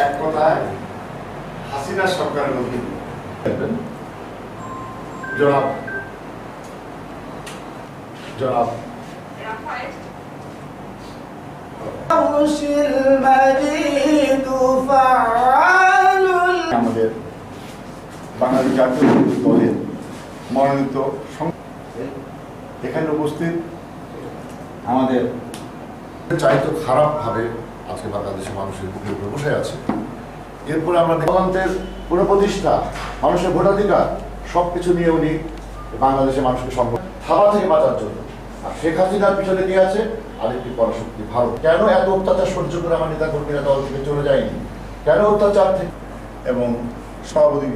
এক কথায় হাসিনা সরকারের অধীন জনাব। জনাব। আমাদের বাঙালি জাতীয় দলের মনোনীত এখানে উপস্থিত আমাদের চাইতো খারাপভাবে আজকে বাংলাদেশের মানুষের বুকের উপরে বসে আছে। এরপরে আমরা গণতন্ত্রের পুনঃপ্রতিষ্ঠা, মানুষের ভোটাধিকার সব কিছু নিয়ে উনি বাংলাদেশের মানুষকে সম্ভব থাবা থেকে বাঁচার জন্য। আর শেখ হাসিনার পিছনে দিয়ে আছে? আরেকটি পরাশক্তি ভারত। কেন এত অত্যাচার সহ্য করে আমার নেতা কর্মীরা দল থেকে চলে যায়নি? কেন অত্যাচার থেকে এবং সভাপতি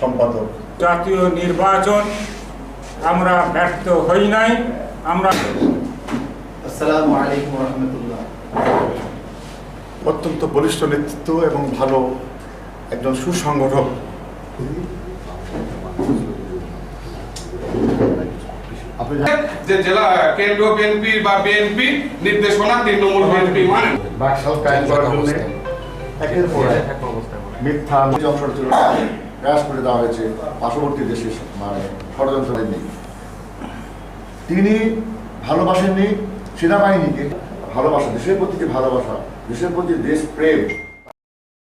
সম্পাদক? জাতীয় নির্বাচন আমরা ব্যর্থ হই নাই, আমরা আসসালামু আলাইকুম রহমতুল্লাহ অত্যন্ত বলিষ্ঠ নেতৃত্ব এবং ভালো একজন সুসংগঠক। যে জেলা কেন্দ্রীয় বিএনপি বা বিএনপি নির্দেশনা তৃণমূল বিএনপি মানে। বাকশাল কায়েম করার জন্য একের পর এক মিথ্যা করে দেওয়া হয়েছে পার্শ্ববর্তী দেশে মানে ষড়যন্ত্র তিনি ভালোবাসেননি সেনাবাহিনীকে ভালোবাসা দেশের প্রতি যে ভালোবাসা দেশের প্রতি দেশ প্রেম